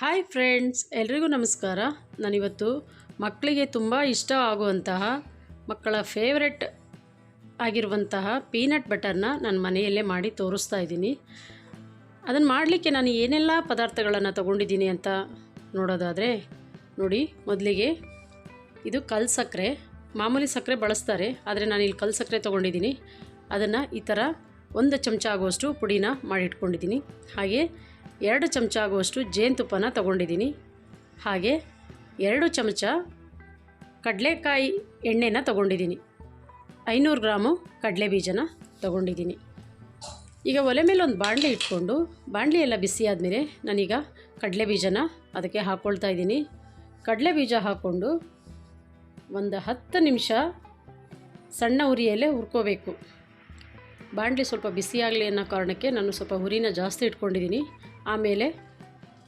Hi friends ಎಲ್ರಿಗೂ ನಮಸ್ಕಾರ. ನಾನಿವತ್ತು ಮಕ್ಕಳಿಗೆ ತುಂಬ ಇಷ್ಟ ಆಗುವಂತಹ, ಮಕ್ಕಳ ಫೇವ್ರೆಟ್ ಆಗಿರುವಂತಹ ಪೀನಟ್ ಬಟರ್ನ ನಾನು ಮನೆಯಲ್ಲೇ ಮಾಡಿ ತೋರಿಸ್ತಾ ಇದ್ದೀನಿ. ಅದನ್ನು ಮಾಡಲಿಕ್ಕೆ ನಾನು ಏನೆಲ್ಲ ಪದಾರ್ಥಗಳನ್ನು ತಗೊಂಡಿದ್ದೀನಿ ಅಂತ ನೋಡೋದಾದರೆ, ನೋಡಿ ಮೊದಲಿಗೆ ಇದು ಕಲ್ ಸಕ್ಕರೆ ಮಾಮೂಲಿ ಸಕ್ಕರೆ ಬಳಸ್ತಾರೆ, ಆದರೆ ನಾನು ಇಲ್ಲಿ ಕಲ್ ಸಕ್ಕರೆ ತೊಗೊಂಡಿದ್ದೀನಿ. ಅದನ್ನು ಈ ಥರ ಒಂದು ಚಮಚ ಆಗುವಷ್ಟು ಪುಡಿನ ಮಾಡಿಟ್ಕೊಂಡಿದ್ದೀನಿ. ಹಾಗೆ ಎರಡು ಚಮಚ ಆಗುವಷ್ಟು ಜೇನುತುಪ್ಪನ ತಗೊಂಡಿದ್ದೀನಿ. ಹಾಗೆ ಎರಡು ಚಮಚ ಕಡಲೆಕಾಯಿ ಎಣ್ಣೆನ ತಗೊಂಡಿದ್ದೀನಿ. ಐನೂರು ಗ್ರಾಮು ಕಡಲೆ ಬೀಜನ ತಗೊಂಡಿದ್ದೀನಿ. ಈಗ ಒಲೆ ಮೇಲೆ ಒಂದು ಬಾಣಲೆ ಇಟ್ಕೊಂಡು ಬಾಣಲೆ ಎಲ್ಲ ಬಿಸಿ ಆದಮೇಲೆ ನಾನೀಗ ಕಡಲೆ ಬೀಜನ ಅದಕ್ಕೆ ಹಾಕ್ಕೊಳ್ತಾ ಇದ್ದೀನಿ. ಕಡಲೆ ಬೀಜ ಹಾಕ್ಕೊಂಡು ಒಂದು ಹತ್ತು ನಿಮಿಷ ಸಣ್ಣ ಉರಿಯಲ್ಲೇ ಹುರ್ಕೋಬೇಕು. ಬಾಣಲಿ ಸ್ವಲ್ಪ ಬಿಸಿಯಾಗಲಿ ಅನ್ನೋ ಕಾರಣಕ್ಕೆ ನಾನು ಸ್ವಲ್ಪ ಹುರಿನ ಜಾಸ್ತಿ ಇಟ್ಕೊಂಡಿದ್ದೀನಿ. ಆಮೇಲೆ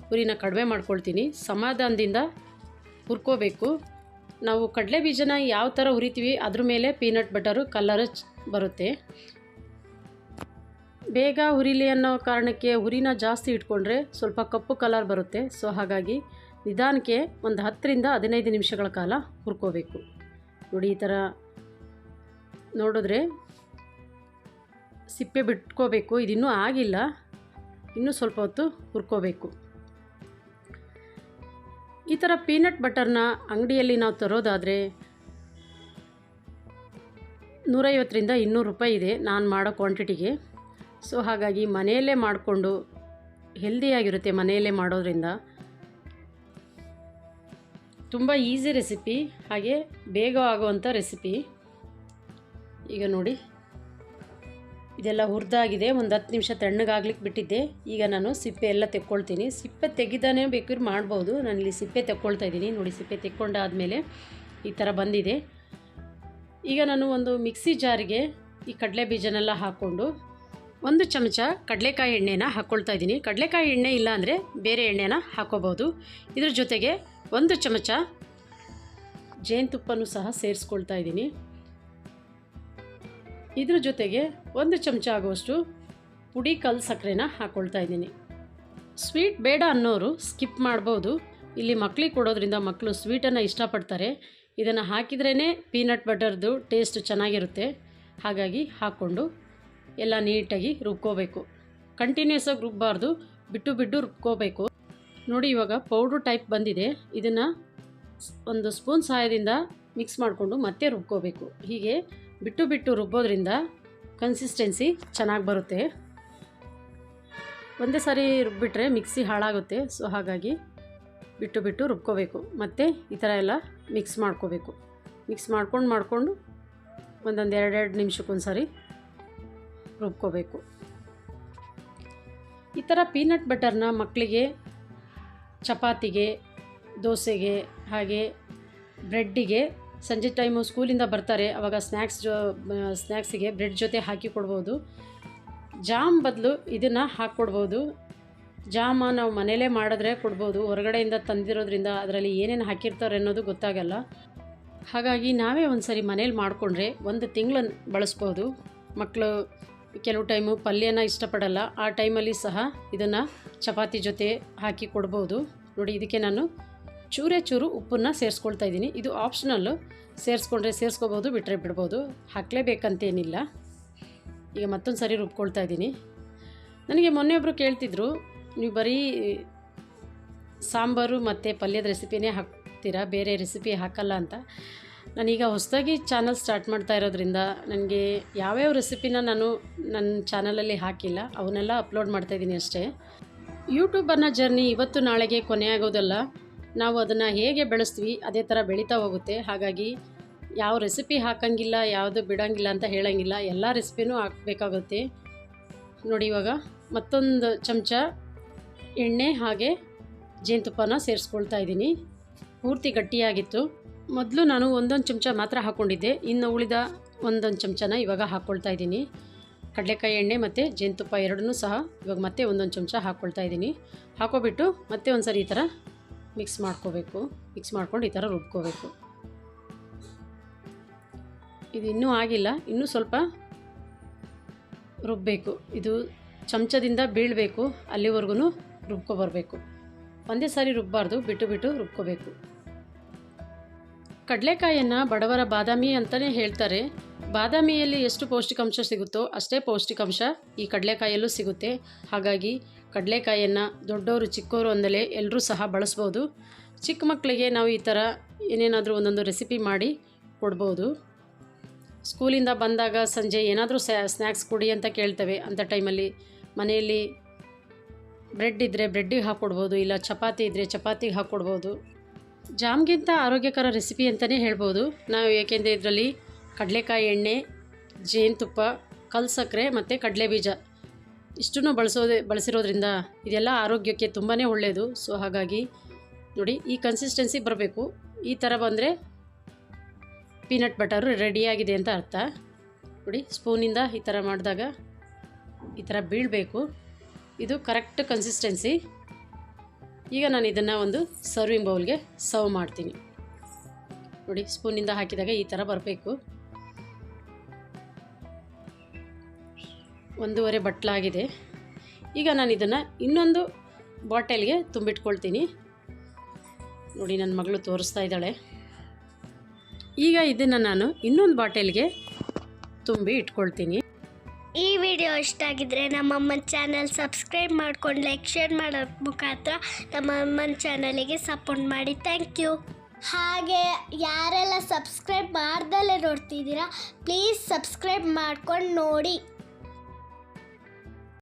ಹುರಿನ ಕಡಿಮೆ ಮಾಡ್ಕೊಳ್ತೀನಿ. ಸಮಾಧಾನದಿಂದ ಹುರ್ಕೋಬೇಕು. ನಾವು ಕಡಲೆ ಬೀಜನ ಯಾವ ಥರ ಹುರಿತೀವಿ, ಅದ್ರ ಮೇಲೆ ಪೀನಟ್ ಬಟರು ಕಲರ್ ಬರುತ್ತೆ. ಬೇಗ ಹುರಿಲಿ ಅನ್ನೋ ಕಾರಣಕ್ಕೆ ಹುರಿನ ಜಾಸ್ತಿ ಇಟ್ಕೊಂಡ್ರೆ ಸ್ವಲ್ಪ ಕಪ್ಪು ಕಲರ್ ಬರುತ್ತೆ. ಸೊ ಹಾಗಾಗಿ ನಿಧಾನಕ್ಕೆ ಒಂದು ಹತ್ತರಿಂದ ಹದಿನೈದು ನಿಮಿಷಗಳ ಕಾಲ ಹುರ್ಕೋಬೇಕು. ನೋಡಿ, ಈ ಥರ ನೋಡಿದ್ರೆ ಸಿಪ್ಪೆ ಬಿಟ್ಕೋಬೇಕು. ಇದಿನ್ನೂ ಆಗಿಲ್ಲ. ಇನ್ನೂ ಸ್ವಲ್ಪ ಹೊತ್ತು ಹುರ್ಕೋಬೇಕು. ಈ ಥರ ಪೀನಟ್ ಬಟರ್ನ ಅಂಗಡಿಯಲ್ಲಿ ನಾವು ತರೋದಾದರೆ ನೂರೈವತ್ತರಿಂದ ಇನ್ನೂರು ರೂಪಾಯಿ ಇದೆ ನಾನು ಮಾಡೋ ಕ್ವಾಂಟಿಟಿಗೆ. ಸೊ, ಹಾಗಾಗಿ ಮನೆಯಲ್ಲೇ ಮಾಡಿಕೊಂಡು ಹೆಲ್ದಿಯಾಗಿರುತ್ತೆ ಮನೆಯಲ್ಲೇ ಮಾಡೋದ್ರಿಂದ. ತುಂಬ ಈಸಿ ರೆಸಿಪಿ, ಹಾಗೆ ಬೇಗ ಆಗುವಂಥ ರೆಸಿಪಿ. ಈಗ ನೋಡಿ. ಇದೆಲ್ಲ ಹುರಿದಾಗಿದೆ. ಒಂದು ಹತ್ತು ನಿಮಿಷ ತಣ್ಣಗಾಗ್ಲಿಕ್ಕೆ ಬಿಟ್ಟಿದ್ದೆ. ಈಗ ನಾನು ಸಿಪ್ಪೆ ಎಲ್ಲ ತೆಕ್ಕೊಳ್ತೀನಿ. ಸಿಪ್ಪೆ ತೆಗಿದಾನೆ ಬೇಕಿದ್ರೆ ಮಾಡ್ಬೋದು. ಇಲ್ಲಿ ಸಿಪ್ಪೆ ತೆಕ್ಕೊಳ್ತಾ ಇದ್ದೀನಿ. ನೋಡಿ, ಸಿಪ್ಪೆ ತೆಕ್ಕೊಂಡಾದಮೇಲೆ ಈ ಥರ ಬಂದಿದೆ. ಈಗ ನಾನು ಒಂದು ಮಿಕ್ಸಿ ಜಾರಿಗೆ ಈ ಕಡಲೆ ಬೀಜನೆಲ್ಲ ಹಾಕ್ಕೊಂಡು ಒಂದು ಚಮಚ ಕಡಲೆಕಾಯಿ ಎಣ್ಣೆನ ಹಾಕ್ಕೊಳ್ತಾ ಇದ್ದೀನಿ. ಕಡಲೆಕಾಯಿ ಎಣ್ಣೆ ಇಲ್ಲ ಅಂದರೆ ಬೇರೆ ಎಣ್ಣೆನ ಹಾಕ್ಕೋಬೋದು ಇದ್ರ ಜೊತೆಗೆ ಒಂದು ಚಮಚ ಜೇನುತುಪ್ಪನೂ ಸಹ ಸೇರಿಸ್ಕೊಳ್ತಾ ಇದ್ದೀನಿ. ಇದ್ರ ಜೊತೆಗೆ ಒಂದು ಚಮಚ ಆಗುವಷ್ಟು ಪುಡಿ ಕಲ್ ಸಕ್ಕರೆನ ಹಾಕ್ಕೊಳ್ತಾ ಇದ್ದೀನಿ. ಸ್ವೀಟ್ ಬೇಡ ಅನ್ನೋರು ಸ್ಕಿಪ್ ಮಾಡ್ಬೋದು. ಇಲ್ಲಿ ಮಕ್ಳಿಗೆ ಕೊಡೋದ್ರಿಂದ ಮಕ್ಕಳು ಸ್ವೀಟನ್ನು ಇಷ್ಟಪಡ್ತಾರೆ. ಇದನ್ನು ಹಾಕಿದ್ರೇ ಪೀನಟ್ ಬಟರ್ದು ಟೇಸ್ಟ್ ಚೆನ್ನಾಗಿರುತ್ತೆ. ಹಾಗಾಗಿ ಹಾಕ್ಕೊಂಡು ಎಲ್ಲ ನೀಟಾಗಿ ರುಬ್ಕೋಬೇಕು. ಕಂಟಿನ್ಯೂಸ್ ಆಗಿ ರುಬ್ಬಾರ್ದು. ಬಿಟ್ಟು ಬಿಟ್ಟು ರುಬ್ಕೋಬೇಕು. ನೋಡಿ ಇವಾಗ ಪೌಡ್ರ್ ಟೈಪ್ ಬಂದಿದೆ. ಇದನ್ನು ಒಂದು ಸ್ಪೂನ್ ಸಹಾಯದಿಂದ ಮಿಕ್ಸ್ ಮಾಡಿಕೊಂಡು ಮತ್ತೆ ರುಬ್ಕೋಬೇಕು. ಹೀಗೆ ಬಿಟ್ಟು ಬಿಟ್ಟು ರುಬ್ಬೋದ್ರಿಂದ ಕನ್ಸಿಸ್ಟೆನ್ಸಿ ಚೆನ್ನಾಗಿ ಬರುತ್ತೆ. ಒಂದೇ ಸಾರಿ ರುಬ್ಬಿಟ್ರೆ ಮಿಕ್ಸಿ ಹಾಳಾಗುತ್ತೆ. ಸೊ ಹಾಗಾಗಿ ಬಿಟ್ಟು ಬಿಟ್ಟು ರುಬ್ಕೋಬೇಕು. ಮತ್ತು ಈ ಥರ ಎಲ್ಲ ಮಿಕ್ಸ್ ಮಾಡ್ಕೋಬೇಕು. ಮಿಕ್ಸ್ ಮಾಡ್ಕೊಂಡು ಮಾಡಿಕೊಂಡು ಒಂದೊಂದು ಎರಡೆರಡು ನಿಮಿಷಕ್ಕೊಂದು ಸಾರಿ ರುಬ್ಕೋಬೇಕು. ಈ ಥರ ಪೀನಟ್ ಬಟರ್ನ ಮಕ್ಕಳಿಗೆ ಚಪಾತಿಗೆ, ದೋಸೆಗೆ ಹಾಗೆ ಬ್ರೆಡ್ಡಿಗೆ ಸಂಜೆ ಟೈಮು ಸ್ಕೂಲಿಂದ ಬರ್ತಾರೆ. ಆವಾಗ ಸ್ನ್ಯಾಕ್ಸ್ ಜೊ ಸ್ನ್ಯಾಕ್ಸಿಗೆ ಬ್ರೆಡ್ ಜೊತೆ ಹಾಕಿ ಕೊಡ್ಬೋದು. ಜಾಮ್ ಬದಲು ಇದನ್ನು ಹಾಕ್ಕೊಡ್ಬೋದು ಜಾಮ ನಾವು ಮನೇಲೇ ಮಾಡಿದ್ರೆ ಕೊಡ್ಬೋದು. ಹೊರಗಡೆಯಿಂದ ತಂದಿರೋದ್ರಿಂದ ಅದರಲ್ಲಿ ಏನೇನು ಹಾಕಿರ್ತಾರೆ ಅನ್ನೋದು ಗೊತ್ತಾಗಲ್ಲ. ಹಾಗಾಗಿ ನಾವೇ ಒಂದು ಸರಿ ಮನೇಲಿ ಮಾಡಿಕೊಂಡ್ರೆ ಒಂದು ತಿಂಗಳು ಬಳಸ್ಬೋದು. ಮಕ್ಕಳು ಕೆಲವು ಟೈಮು ಪಲ್ಯನ ಇಷ್ಟಪಡಲ್ಲ. ಆ ಟೈಮಲ್ಲಿ ಸಹ ಇದನ್ನು ಚಪಾತಿ ಜೊತೆ ಹಾಕಿ ಕೊಡ್ಬೋದು. ನೋಡಿ, ಇದಕ್ಕೆ ನಾನು ಚೂರೇ ಚೂರು ಉಪ್ಪನ್ನು ಸೇರಿಸ್ಕೊಳ್ತಾ ಇದ್ದೀನಿ. ಇದು ಆಪ್ಷನಲ್ಲು ಸೇರಿಸ್ಕೊಂಡ್ರೆ ಸೇರಿಸ್ಕೋಬೋದು ಬಿಟ್ಟರೆ ಬಿಡ್ಬೋದು. ಹಾಕಲೇಬೇಕಂತೇನಿಲ್ಲ. ಈಗ ಮತ್ತೊಂದು ಸರಿ ರುಬ್ಕೊಳ್ತಾ ಇದ್ದೀನಿ. ನನಗೆ ಮೊನ್ನೆ ಒಬ್ಬರು ಕೇಳ್ತಿದ್ರು, ನೀವು ಬರೀ ಸಾಂಬಾರು ಮತ್ತು ಪಲ್ಯದ ರೆಸಿಪಿನೇ ಹಾಕ್ತೀರಾ? ಬೇರೆ ರೆಸಿಪಿ ಹಾಕಲ್ಲ ಅಂತ. ನಾನೀಗ ಹೊಸದಾಗಿ ಚಾನಲ್ ಸ್ಟಾರ್ಟ್ ಮಾಡ್ತಾ ಇರೋದ್ರಿಂದ ನನಗೆ ಯಾವ್ಯಾವ ರೆಸಿಪಿನ ನಾನು ನನ್ನ ಚಾನಲಲ್ಲಿ ಹಾಕಿಲ್ಲ, ಅವನ್ನೆಲ್ಲ ಅಪ್ಲೋಡ್ ಮಾಡ್ತಾಯಿದ್ದೀನಿ ಅಷ್ಟೇ. ಯೂಟ್ಯೂಬ್ ಜರ್ನಿ ಇವತ್ತು ನಾಳೆಗೆ ಕೊನೆಯಾಗೋದಲ್ಲ. ನಾವು ಅದನ್ನು ಹೇಗೆ ಬೆಳೆಸ್ತೀವಿ, ಅದೇ ಥರ ಬೆಳೀತಾ ಹೋಗುತ್ತೆ. ಹಾಗಾಗಿ ಯಾವ ರೆಸಿಪಿ ಹಾಕಂಗಿಲ್ಲ, ಯಾವುದು ಬಿಡೋಂಗಿಲ್ಲ ಅಂತ ಹೇಳೋಂಗಿಲ್ಲ, ಎಲ್ಲ ರೆಸಿಪಿನೂ ಹಾಕಬೇಕಾಗುತ್ತೆ. ನೋಡಿ ಇವಾಗ ಮತ್ತೊಂದು ಚಮಚ ಎಣ್ಣೆ ಹಾಗೆ ಜೇನುತುಪ್ಪನ ಸೇರಿಸ್ಕೊಳ್ತಾ ಇದ್ದೀನಿ. ಪೂರ್ತಿ ಗಟ್ಟಿಯಾಗಿತ್ತು. ಮೊದಲು ನಾನು ಒಂದೊಂದು ಚಮಚ ಮಾತ್ರ ಹಾಕ್ಕೊಂಡಿದ್ದೆ ಇನ್ನು ಉಳಿದ ಒಂದೊಂದು ಚಮಚನ ಇವಾಗ ಹಾಕ್ಕೊಳ್ತಾ ಇದ್ದೀನಿ. ಕಡಲೆಕಾಯಿ ಎಣ್ಣೆ ಮತ್ತು ಜೇನುತುಪ್ಪ ಎರಡನ್ನೂ ಸಹ ಇವಾಗ ಮತ್ತೆ ಒಂದೊಂದು ಚಮಚ ಹಾಕ್ಕೊಳ್ತಾ ಇದ್ದೀನಿ. ಹಾಕೋಬಿಟ್ಟು ಮತ್ತೆ ಒಂದು ಸರಿ ಈ ಥರ ಮಿಕ್ಸ್ ಮಾಡ್ಕೋಬೇಕು. ಮಿಕ್ಸ್ ಮಾಡ್ಕೊಂಡು ಈ ಥರ ರುಬ್ಕೋಬೇಕು. ಇದು ಇನ್ನೂ ಆಗಿಲ್ಲ. ಇನ್ನೂ ಸ್ವಲ್ಪ ರುಬ್ಬಬೇಕು ಇದು ಚಮಚದಿಂದ ಬೀಳಬೇಕು. ಅಲ್ಲಿವರೆಗೂ ರುಬ್ಕೊಬರ್ಬೇಕು ಒಂದೇ ಸಾರಿ ರುಬ್ಬಾರ್ದು. ಬಿಟ್ಟು ಬಿಟ್ಟು ರುಬ್ಕೋಬೇಕು. ಕಡಲೆಕಾಯಿಯನ್ನು ಬಡವರ ಬಾದಾಮಿ ಅಂತಲೇ ಹೇಳ್ತಾರೆ. ಬಾದಾಮಿಯಲ್ಲಿ ಎಷ್ಟು ಪೌಷ್ಟಿಕಾಂಶ ಸಿಗುತ್ತೋ ಅಷ್ಟೇ ಪೌಷ್ಟಿಕಾಂಶ ಈ ಕಡಲೆಕಾಯಲ್ಲೂ ಸಿಗುತ್ತೆ. ಹಾಗಾಗಿ ಕಡಲೆಕಾಯನ್ನು ದೊಡ್ಡವರು ಚಿಕ್ಕವರು ಅಂದಲೇ ಎಲ್ಲರೂ ಸಹ ಬಳಸ್ಬೋದು. ಚಿಕ್ಕ ಮಕ್ಕಳಿಗೆ ನಾವು ಈ ಥರ ಏನೇನಾದರೂ ಒಂದೊಂದು ರೆಸಿಪಿ ಮಾಡಿ ಕೊಡ್ಬೋದು. ಸ್ಕೂಲಿಂದ ಬಂದಾಗ ಸಂಜೆ ಏನಾದರೂ ಸ್ನ್ಯಾಕ್ಸ್ ಕೊಡಿ ಅಂತ ಕೇಳ್ತೇವೆ. ಅಂಥ ಟೈಮಲ್ಲಿ ಮನೆಯಲ್ಲಿ ಬ್ರೆಡ್ ಇದ್ದರೆ ಬ್ರೆಡ್ಡಿಗೆ ಹಾಕ್ಕೊಡ್ಬೋದು ಇಲ್ಲ ಚಪಾತಿ ಇದ್ದರೆ ಚಪಾತಿಗೆ ಹಾಕ್ಕೊಡ್ಬೋದು ಜಾಮ್ಗಿಂತ ಆರೋಗ್ಯಕರ ರೆಸಿಪಿ ಅಂತಲೇ ಹೇಳ್ಬೋದು. ನಾವು ಏಕೆಂದರೆ ಇದರಲ್ಲಿ ಕಡಲೆಕಾಯಿ ಎಣ್ಣೆ, ಜೇನುತುಪ್ಪ ಕಲ್ಸಕ್ಕರೆ ಮತ್ತು ಕಡಲೆ ಬೀಜ ಇಷ್ಟನ್ನು ಬಳಸೋದೇ, ಬಳಸಿರೋದ್ರಿಂದ ಇದೆಲ್ಲ ಆರೋಗ್ಯಕ್ಕೆ ತುಂಬಾ ಒಳ್ಳೆಯದು ಸೊ ಹಾಗಾಗಿ ನೋಡಿ, ಈ ಕನ್ಸಿಸ್ಟೆನ್ಸಿ ಬರಬೇಕು. ಈ ಥರ ಬಂದರೆ ಪೀನಟ್ ಬಟರು ರೆಡಿಯಾಗಿದೆ ಅಂತ ಅರ್ಥ. ನೋಡಿ ಸ್ಪೂನಿಂದ ಈ ಥರ ಮಾಡಿದಾಗ ಈ ಥರ ಬೀಳಬೇಕು. ಇದು ಕರೆಕ್ಟ್ ಕನ್ಸಿಸ್ಟೆನ್ಸಿ ಈಗ ನಾನು ಇದನ್ನು ಒಂದು ಸರ್ವಿಂಗ್ ಬೌಲ್ಗೆ ಸರ್ವ್ ಮಾಡ್ತೀನಿ. ನೋಡಿ ಸ್ಪೂನಿಂದ ಹಾಕಿದಾಗ ಈ ಥರ ಬರಬೇಕು. ಒಂದೂವರೆ ಬಟ್ಲಾಗಿದೆ. ಈಗ ನಾನು ಇದನ್ನು ಇನ್ನೊಂದು ಬಾಟಲ್ಗೆ ತುಂಬಿಟ್ಕೊಳ್ತೀನಿ. ನೋಡಿ ನನ್ನ ಮಗಳು ತೋರಿಸ್ತಾ ಇದ್ದಾಳೆ. ಈಗ ಇದನ್ನು ನಾನು ಇನ್ನೊಂದು ಬಾಟಲ್ಗೆ ತುಂಬಿ ಇಟ್ಕೊಳ್ತೀನಿ. ಈ ವಿಡಿಯೋ ಇಷ್ಟ ಆಗಿದ್ರೆ ನಮ್ಮಮ್ಮನ ಚಾನಲ್ ಸಬ್ಸ್ಕ್ರೈಬ್ ಮಾಡ್ಕೊಂಡು ಲೈಕ್, ಶೇರ್ ಮಾಡೋ ಮುಖಾಂತರ ನಮ್ಮ ಅಮ್ಮನ ಚಾನಲಿಗೆ ಸಪೋರ್ಟ್ ಮಾಡಿ. Thank you. ಹಾಗೆ ಯಾರೆಲ್ಲ ಸಬ್ಸ್ಕ್ರೈಬ್ ಮಾಡ್ದಲ್ಲೇ ನೋಡ್ತಿದ್ದೀರಾ, ಪ್ಲೀಸ್ ಸಬ್ಸ್ಕ್ರೈಬ್ ಮಾಡ್ಕೊಂಡು ನೋಡಿ.